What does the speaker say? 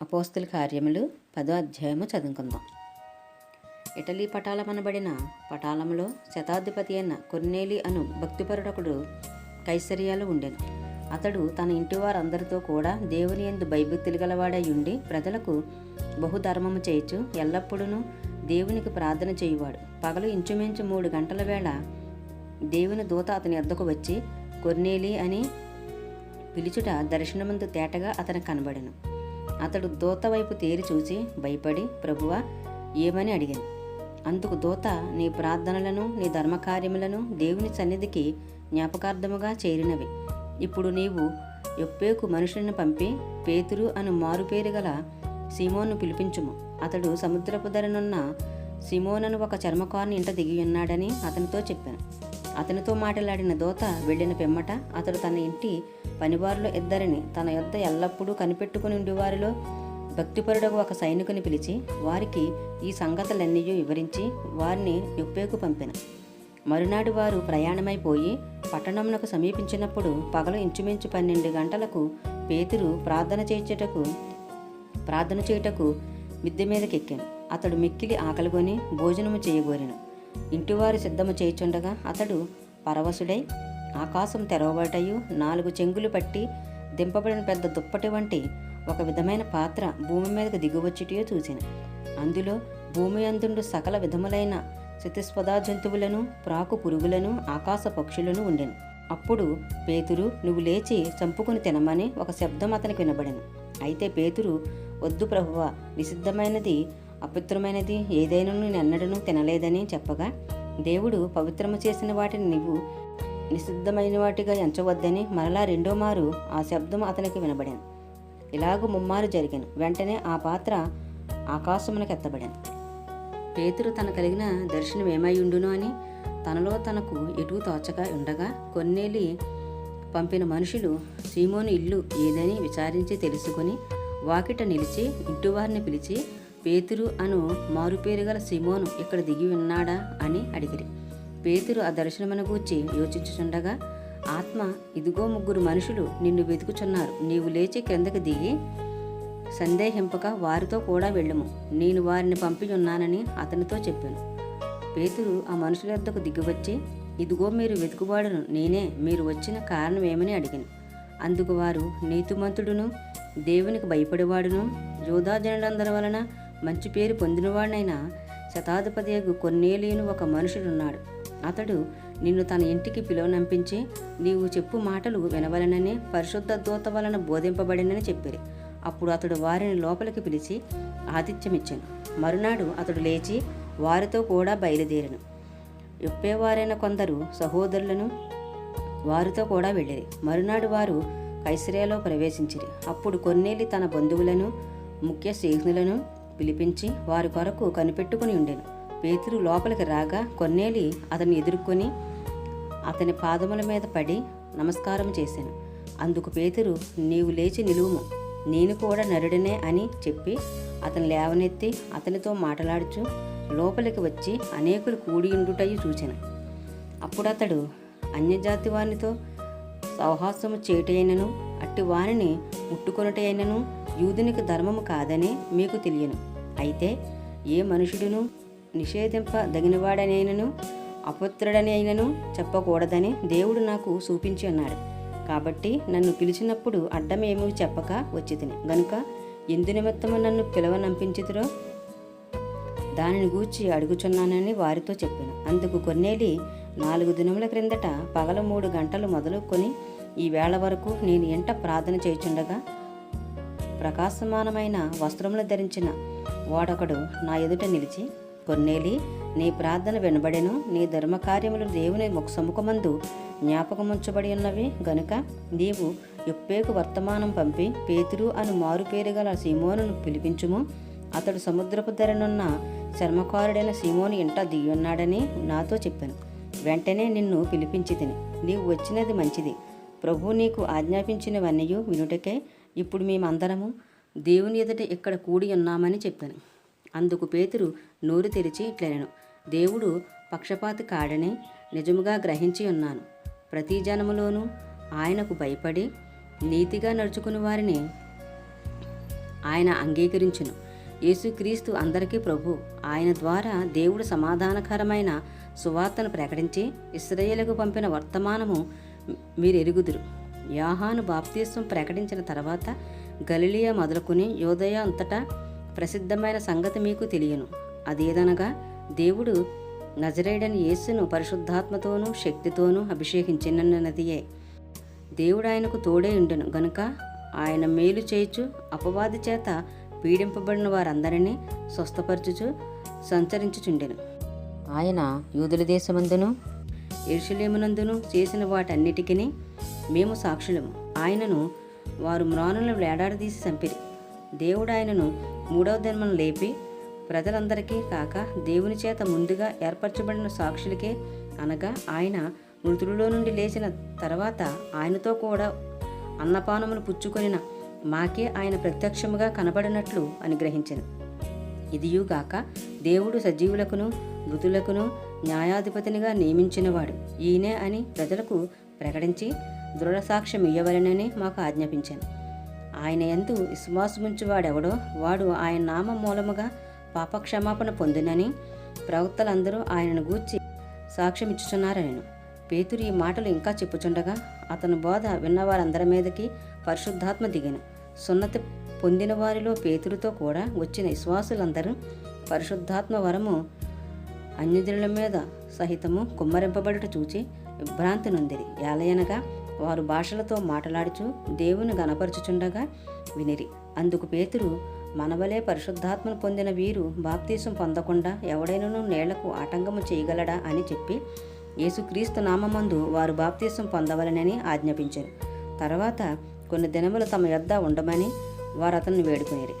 అపోస్తుల కార్యములు పదో అధ్యాయము చదువుకుందాం. ఇటలీ పటాలమనబడిన పటాలంలో శతాధిపతి అయిన కొన్నేలి అను భక్తిపరుడొకడు కైసరియాలో ఉండెను. అతడు తన ఇంటి వారందరితో కూడా దేవుని ఎందు భయభక్తులు గలవాడై ఉండి ప్రజలకు బహుధర్మము చేయొచ్చు ఎల్లప్పుడూ దేవునికి ప్రార్థన చేయువాడు. పగలు ఇంచుమించు మూడు గంటల వేళ దేవుని దూత అతని ఎద్దకు వచ్చి కొర్నేలి అని పిలుచుట దర్శనమందు తేటగా అతనికి కనబడెను. అతడు దూత వైపు తేరి చూసి భయపడి ప్రభువా ఏమని అడిగాను? అందుకు దూత నీ ప్రార్థనలను నీ ధర్మకార్యములను దేవుని సన్నిధికి జ్ఞాపకార్థముగా చేరినవి. ఇప్పుడు నీవు ఎప్పేకు మనుషులను పంపి పేతురు అను మారుపేరు గల సీమోను పిలిపించుము. అతడు సముద్రపు ధరనున్న సిమోనను ఒక చర్మకారుని ఇంట దిగి ఉన్నాడని అతనితో చెప్పాను. అతనితో మాట్లాడిన దోత వెళ్ళిన పిమ్మట అతడు తన ఇంటి పనివారిలో ఇద్దరిని తన యొద్ద ఎల్లప్పుడూ కనిపెట్టుకుని ఉండేవారిలో భక్తిపరుడకు ఒక సైనికుని పిలిచి వారికి ఈ సంగతులన్నీ వివరించి వారిని యొప్పేకు పంపిన. మరునాడు వారు ప్రయాణమైపోయి పట్టణమునకు సమీపించినప్పుడు పగలు ఇంచుమించు పన్నెండు గంటలకు పేతురు ప్రార్థన చేయుటకు ప్రార్థన చేయుటకు మిద్దె మీదకెక్కాను. అతడు మిక్కిలి ఆకలిగొని భోజనము చేయగోరెను ఇంటివారు సిద్ధము చేయుచుండగా అతడు పరవశుడై ఆకాశం తెరవబడటయు నాలుగు చెంగులు పట్టి దింపబడిన పెద్ద దుప్పటి వంటి ఒక విధమైన పాత్ర భూమి మీదకు దిగువచ్చుటయో చూసిన. అందులో భూమి అందుండు సకల విధములైన చతుస్పదా జంతువులను ప్రాకు పురుగులను ఆకాశ పక్షులను ఉండెను. అప్పుడు పేతురు నువ్వు లేచి చంపుకుని తినమని ఒక శబ్దం అతనికి వినబడెను. అయితే పేతురు వద్దు ప్రభువ నిషిద్ధమైనది అపవిత్రమైనది ఏదైనా నేను ఎన్నడను తినలేదని చెప్పగా దేవుడు పవిత్రము చేసిన వాటిని నువ్వు నిషిద్ధమైన వాటిగా ఎంచవద్దని మరలా రెండో మారు ఆ శబ్దం అతనికి వినబడాను. ఇలాగ ముమ్మారు జరిగాను. వెంటనే ఆ పాత్ర ఆకాశమునకు ఎత్తబడాను. పేతురు తన కలిగిన దర్శనం ఏమై ఉండును అని తనలో తనకు ఎటు తోచక ఉండగా కొన్నేలి పంపిన మనుషులు సీమోను ఇల్లు ఏదని విచారించి తెలుసుకుని వాకిట నిలిచి ఇంటివారిని పిలిచి పేతురు అను మారుపేరు గల సీమోను ఇక్కడ దిగి ఉన్నాడా? అని అడిగిరి. పేతురు ఆ దర్శనమును గూర్చి యోచించుచుండగా ఆత్మ ఇదిగో ముగ్గురు మనుషులు నిన్ను వెతుకుచున్నారు. నీవు లేచి క్రిందకి దిగి సందేహింపక వారితో కూడా వెళ్ళము. నేను వారిని పంపి ఉన్నానని అతనితో చెప్పాను. పేతురు ఆ మనుషుల వద్దకు దిగివచ్చి ఇదిగో మీరు వెతుకువాడును నేనే మీరు వచ్చిన కారణం ఏమని అడిగాను. అందుకు వారు నీతిమంతుడును దేవునికి భయపడేవాడును యోధాజనులందరి వలన మంచి పేరు పొందినవాడినైనా శతాధిపతి కొన్నేలేని ఒక మనుషుడున్నాడు. అతడు నిన్ను తన ఇంటికి పిలువనంపించి నీవు చెప్పు మాటలు వినవలనని పరిశుద్ధ దూత వలన బోధింపబడినని చెప్పిరి. అప్పుడు అతడు వారిని లోపలికి పిలిచి ఆతిథ్యమిచ్చాను. మరునాడు అతడు లేచి వారితో కూడా బయలుదేరను. ఎప్పేవారైన కొందరు సహోదరులను వారితో కూడా వెళ్ళిరి. మరునాడు వారు కైసరియాలో ప్రవేశించిరి. అప్పుడు కొన్నేలి తన బంధువులను ముఖ్య స్నేహితులను పిలిపించి వారి కొరకు కనిపెట్టుకుని ఉండెను. పేతురు లోపలికి రాగా కొన్నేలి అతన్ని ఎదుర్కొని అతని పాదముల మీద పడి నమస్కారం చేశాను. అందుకు పేతురు నీవు లేచి నిలువుము. నేను కూడా నరుడనే అని చెప్పి అతను లేవనెత్తి అతనితో మాట్లాడుచు లోపలికి వచ్చి అనేకులు కూడి ఉండుటయు చూచెను. అప్పుడు అతడు అన్యజాతి వారితో సౌహాసము చేటైనను అట్టి వారిని ముట్టుకొనటైనను యూదునికి ధర్మము కాదని మీకు తెలియను. అయితే ఏ మనుషుడును నిషేధింపదగినవాడనైనను అపుత్రుడనైనను చెప్పకూడదని దేవుడు నాకు చూపించి ఉన్నాడు కాబట్టి నన్ను పిలిచినప్పుడు అడ్డమేమీ చెప్పక వచ్చితిని. గనుక ఎందు నిమిత్తము నన్ను పిలవనంపించుతురో? దానిని గూర్చి అడుగుచున్నానని వారితో చెప్పాను. అందుకు కొన్నేలి నాలుగు దినముల క్రిందట పగల మూడు గంటలు మొదలుకొని ఈ వేళ వరకు నేను ఎంట ప్రార్థన చేయుచుండగా ప్రకాశమానమైన వస్త్రములు ధరించిన వాడొకడు నా ఎదుట నిలిచి కొన్నేలి నీ ప్రార్థన వినబడెను నీ ధర్మకార్యములు దేవుని ముఖ సముఖమందు జ్ఞాపకముంచబడి ఉన్నవి. గనుక నీవు యొప్పేకు వర్తమానం పంపి పేతురు అను మారుపేరు గల సీమోనును పిలిపించుము. అతడు సముద్రపు ధరనున్న చర్మకారుడైన సీమోను ఇంట దిగున్నాడని నాతో చెప్పాను. వెంటనే నిన్ను పిలిపించి తిని. నీవు వచ్చినది మంచిది. ప్రభు నీకు ఆజ్ఞాపించినవన్నీ వినుటకే. ఇప్పుడు మేమందరము దేవుని ఎదుట ఇక్కడ కూడి ఉన్నామని చెప్పాను. అందుకు పేతురు నోరు తెరిచి ఇట్లనెను. దేవుడు పక్షపాతి కాడని నిజముగా గ్రహించి ఉన్నాను. ప్రతి జనములోనూ ఆయనకు భయపడి నీతిగా నడుచుకుని వారిని ఆయన అంగీకరించును. యేసుక్రీస్తు అందరికీ ప్రభు. ఆయన ద్వారా దేవుడు సమాధానకరమైన సువార్తను ప్రకటించి ఇస్రాయేలుకు పంపిన వర్తమానము మీరు ఎరుగుదురు యాహాను బాప్తీస్వం ప్రకటించిన తర్వాత గలిలియా మొదలుకొని యోదయ అంతటా ప్రసిద్ధమైన సంగతి మీకు తెలియను. అదేదనగా దేవుడు నజరేడని యేసును పరిశుద్ధాత్మతోనూ శక్తితోనూ అభిషేకించినన్నదియే. దేవుడు ఆయనకు తోడే ఉండును. గనుక ఆయన మేలు చేయుచు అపవాది చేత పీడింపబడిన వారందరినీ స్వస్థపరచుచు సంచరించుచుండెను. ఆయన యూదుల దేశమందును ఎరుషలేమునందును చేసిన వాటన్నిటికీ మేము సాక్షులము. ఆయనను వారు మ్రానులను వేలాడదీసి చంపిరి. దేవుడు ఆయనను మూడవ దినమును లేపి ప్రజలందరికీ కాక దేవుని చేత ముందుగా ఏర్పరచబడిన సాక్షులకే అనగా ఆయన మృతులలో నుండి లేచిన తర్వాత ఆయనతో కూడా అన్నపానములు పుచ్చుకొనిన మాకే ఆయన ప్రత్యక్షముగా కనబడినట్లు అని గ్రహించెను. ఇదియుగాక దేవుడు సజీవులకును మృతులకును న్యాయాధిపతినిగా నియమించినవాడు. ఈయనే అని ప్రజలకు ప్రకటించి దృఢ సాక్ష్యం ఇయ్యవలనని మాకు ఆజ్ఞాపించాను. ఆయన ఎందు విశ్వాసముంచువాడెవడో వాడు ఆయన నామ మూలముగా పాపక్షమాపణ పొందినని ప్రవక్తలందరూ ఆయనను గూర్చి సాక్ష్యం ఇచ్చుచున్నారనెను పేతురు ఈ మాటలు ఇంకా చెప్పుచుండగా అతను బోధ విన్నవారందరి మీదకి పరిశుద్ధాత్మ దిగిన. సున్నతి పొందిన వారిలో పేతురుతో కూడా వచ్చిన విశ్వాసులందరూ పరిశుద్ధాత్మ వరము అన్యజనుల మీద సహితము కుమ్మరింపబడుట చూచి విభ్రాంతి నొందిరి. ఏలయనగా వారు భాషలతో మాట్లాడుచు దేవుని గనపరచుచుండగా వినిరి. అందుకు పేతురు మనవలే పరిశుద్ధాత్మను పొందిన వీరు బాప్తీసం పొందకుండా ఎవడైనను నేళ్ళకు ఆటంకము చేయగలడా? అని చెప్పి యేసుక్రీస్తు నామందు వారు బాప్తీసం పొందవలనని ఆజ్ఞాపించారు. తర్వాత కొన్ని దినములు తమ యొద్ద ఉండమని వారు అతన్ని వేడుకునేరి.